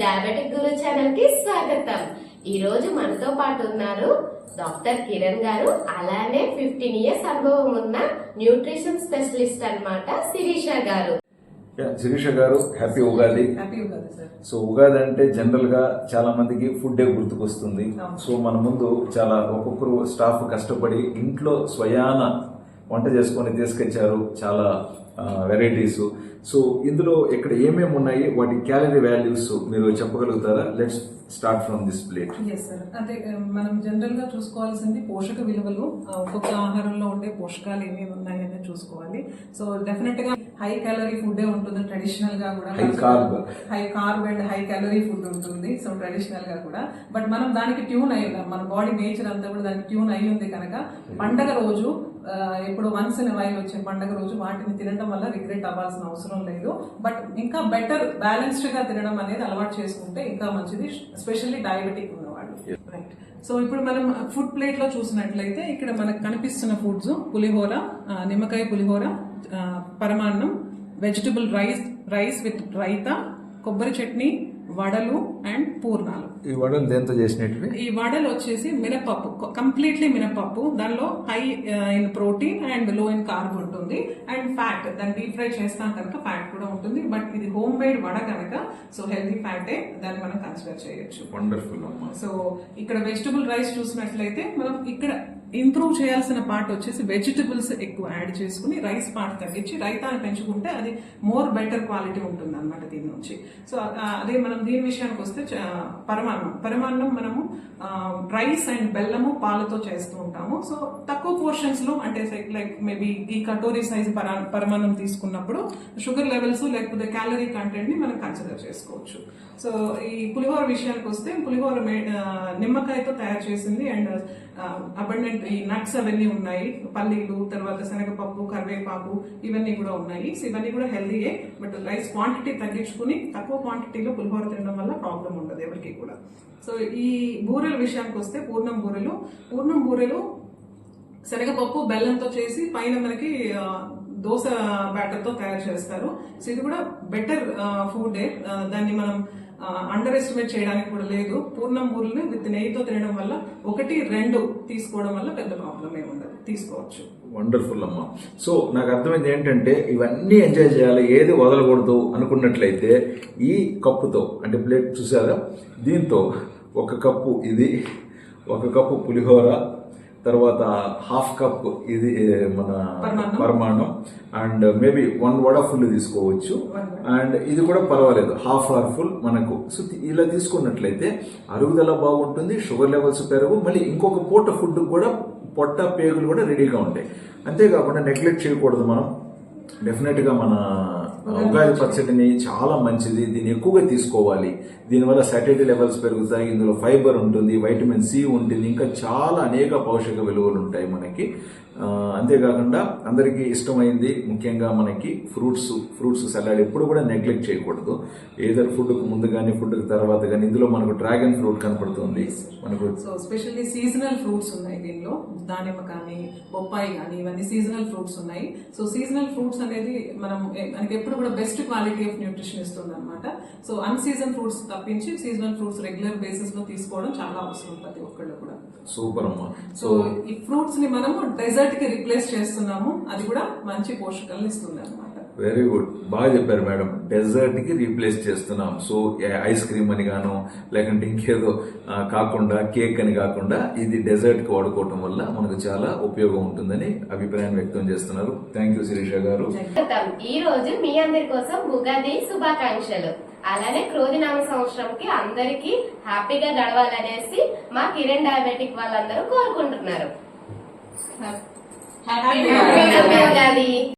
Diabetic గురు ఛానల్కి స్వాగతం. ఈ రోజు మనతో పాటు ఉన్నారు డాక్టర్ కిరణ్ గారు. అలానే ఫిఫ్టీన్ ఇయర్స్ అనుభవం ఉన్న న్యూట్రిషన్ స్పెషలిస్ట్ అన్నమాట శిరీష గారు. శిరీష గారు happy Ugadi. Happy Ugadi sir so Ugadi అంటే జనరల్గా చాలా మందికి ఫుడ్ గుర్తుకొస్తుంది. సో మన ముందు చాలా ఒక్కొక్కరు స్టాఫ్ కష్టపడి ఇంట్లో స్వయాన వంట చేసుకొని తీసుకొచ్చారు. చాలా వెరైటీస్ సో ఇందులో ఇక్కడ ఏమేమి ఉన్నాయి? వాటి క్యాలరీ వాల్యూస్ మీరు చెప్పగలుగుతారా? Let's start from this plate yes sir అంటే మనం జనరల్గా చూసుకోవాల్సింది పోషక విలువలు ఒక్కొక్క ఆహారంలో ఉండే పోషకాలు ఏమేమి ఉన్నాయని చూసుకోవాలి. సో డెఫినెట్గా హై క్యాలరీ ఫుడ్ ఉంటుంది ట్రెడిషనల్గా కూడా. High carb. High carb and high calorie food ఉంటుంది సో ట్రెడిషనల్గా కూడా. బట్ మనం దానికి ట్యూన్ అయి ఉన్నాం మన బాడీ నేచర్ అంతా కూడా దానికి ట్యూన్ అయి ఉంది కనుక పండగ రోజు ఎప్పుడు వన్స్ ఇన్ వైల్ వచ్చే పండుగ రోజు వాటిని తినడం వల్ల రిగ్రెట్ అవ్వాల్సిన అవసరం లేదు. బట్ ఇంకా బెటర్ బ్యాలెన్స్డ్గా తినడం అనేది అలవాటు చేసుకుంటే ఇంకా మంచిది స్పెషల్లీ డయాబెటిక్ ఉన్నవాళ్ళు. రైట్ సో ఇప్పుడు మనం ఫుడ్ ప్లేట్లో చూసినట్లయితే ఇక్కడ మనకు కనిపిస్తున్న ఫుడ్స్ పులిహోర నిమ్మకాయ పులిహోర పరమాన్నం vegetable rice rice with raita కొబ్బరి చట్నీ వడలు అండ్ పూర్ణాలు. ఈ వడలు దేంతో చేసినట్టు ఈ వడలు వచ్చేసి మినపప్పు కంప్లీట్లీ మినపప్పు. దానిలో హై ఇన్ ప్రోటీన్ అండ్లో ఇన్ కార్బ్ ఉంటుంది. అండ్ ఫ్యాట్ దాన్ని డీప్ ఫ్రై చేస్తాం కనుక ఫ్యాట్ కూడా ఉంటుంది. బట్ ఇది హోమ్ మేడ్ వడ కనుక సో హెల్దీ ఫ్యాటే దాన్ని మనం కన్సిడర్ చేయొచ్చు. వండర్ఫుల్ అమ్మా. సో ఇక్కడ వెజిటబుల్ రైస్ చూసినట్లయితే మనం ఇక్కడ ఇంప్రూవ్ చేయాల్సిన పార్ట్ వచ్చేసి వెజిటబుల్స్ ఎక్కువ యాడ్ చేసుకుని రైస్ పార్ట్ తగ్గించి రైతాన్ని పెంచుకుంటే అది మోర్ బెటర్ క్వాలిటీ ఉంటుంది అనమాట దీని నుంచి. సో అదే మనం దీని విషయానికి వస్తే పరమాన్నం. పరమాన్నం మనము రైస్ అండ్ బెల్లము పాలతో చేస్తూ ఉంటాము. సో తక్కువ పోర్షన్స్లో అంటే లైక్ మేబీ ఈ కటోరీ సైజ్ పరమాన్నం తీసుకున్నప్పుడు షుగర్ లెవెల్స్ లేకపోతే క్యాలరీ కంటెంట్ని మనం కన్సిడర్ చేసుకోవచ్చు. సో ఈ పులిహోర విషయానికి వస్తే పులిహోర నిమ్మకాయతో తయారు చేసింది అండ్ అబండెంట్ ఈ నట్స్ అవన్నీ ఉన్నాయి. పల్లీలు తర్వాత శనగపప్పు కరివేపాకు ఇవన్నీ కూడా ఉన్నాయి. సో ఇవన్నీ కూడా హెల్దీయే బట్ రైస్ క్వాంటిటీ తగ్గించుకుని తక్కువ క్వాంటిటీలో పులిహోర తినడం వల్ల ప్రాబ్లం ఉండదు ఎవరికి కూడా. సో ఈ బూరెల విషయానికి వస్తే పూర్ణం బూరెలు. పూర్ణం బూరెలు శనగపప్పు బెల్లంతో చేసి పైన మనకి దోశ బ్యాటర్తో తయారు చేస్తారు. సో ఇది కూడా బెటర్ ఫుడే దాన్ని మనం అండర్ ఎస్టిమేట్ చేయడానికి కూడా లేదు. పూర్ణం బూరెలు విత్ నెయ్యితో తినడం వల్ల ఒకటి రెండు తీసుకోవడం వల్ల పెద్ద ప్రాబ్లం ఏమి ఉండదు. తీసుకోవచ్చు. వండర్ఫుల్ అమ్మా. సో నాకు అర్థమైంది ఏంటంటే ఇవన్నీ ఎంజాయ్ చేయాలి ఏది వదలకూడదు అనుకున్నట్లయితే ఈ కప్పుతో అంటే ప్లేట్ చూసారా దీంతో ఒక కప్పు ఇది ఒక కప్పు పులిహోర తర్వాత హాఫ్ కప్ ఇది మన. పరమాణం and maybe one vada full తీసుకోవచ్చు. అండ్ ఇది కూడా పర్వాలేదు. హాఫ్ ఆర్ ఫుల్ మనకు. సో ఇలా తీసుకున్నట్లయితే అరుగుదల బాగుంటుంది షుగర్ లెవెల్స్ పెరుగు మళ్ళీ ఇంకొక పూట ఫుడ్ కూడా పొట్ట పేగులు కూడా రెడీగా ఉంటాయి. అంతేకాకుండా నెగ్లెక్ట్ చేయకూడదు మనం. డెఫినెట్గా మన ఉగాది పచ్చడిని చాలా మంచిది. దీన్ని ఎక్కువగా తీసుకోవాలి. దీనివల్ల సాటర్డే లెవెల్స్ పెరుగుతాయి. ఇందులో ఫైబర్ ఉంటుంది వైటమిన్ సి ఉంటుంది. ఇంకా చాలా అనేక పోషక విలువలు ఉంటాయి మనకి. అంతేకాకుండా అందరికీ ఇష్టమైంది ముఖ్యంగా మనకి ఫ్రూట్స్ ఫ్రూట్స్ సలాడ్ ఎప్పుడు కూడా నెగ్లెక్ట్ చేయకూడదు. ఏదర్ ఫుడ్కు ముందు కానీ ఫుడ్కి తర్వాత కానీ ఇందులో మనకు డ్రాగన్ ఫ్రూట్ కనపడుతుంది. మనకు సో స్పెషల్లీ సీజనల్ ఫ్రూట్స్ ఉన్నాయి దీనిలో. దానిమ్మ కానీ బొప్పాయి కానీ ఇవన్నీ సీజనల్ ఫ్రూట్స్ ఉన్నాయి. సో సీజనల్ ఫ్రూట్స్ అనేది మనం మనకి ఎప్పుడు కూడా బెస్ట్ క్వాలిటీ ఆఫ్ న్యూట్రిషన్ ఇస్తుంది అనమాట సో అన్ సీజన్ ఫ్రూట్స్ తప్పించి సీజనల్ ఫ్రూట్స్ రెగ్యులర్ బేసిస్లో తీసుకోవడం చాలా అవసరం ప్రతి ఒక్కళ్ళు కూడా. సూపర్ అమ్మా. సో ఈ ఫ్రూట్స్ని మనము డెజర్ట్ కి రిప్లేస్ చేస్తున్నాము. అది కూడా మంచి పోషకాలను ఇస్తుంది అనమాట వెరీ గుడ్ బాగా చెప్పారు మేడం. డెజర్ట్కి రీప్లేస్ చేస్తున్నాం. సో ఐస్ క్రీమ్ అని గాను లేకుంటే ఇంకేదో కాకుండా కేక్ అని కాకుండా ఇది డెజర్ట్కి వాడుకోవటం వల్ల మనకు చాలా ఉపయోగం ఉంటుందని అభిప్రాయం వ్యక్తం చేస్తున్నారు. థ్యాంక్ యూ శిరీష గారు. ఈ రోజు మీ అందరి కోసం ఉగాది శుభాకాంక్షలు. అలానే క్రోధినామ సంవత్సరంకి అందరికీ హ్యాపీగా గడవాలనేసి మా కిరణ్ డయాబెటిక్ వాళ్ళందరూ కోరుకుంటున్నారు. హ్యాపీ ఉగాది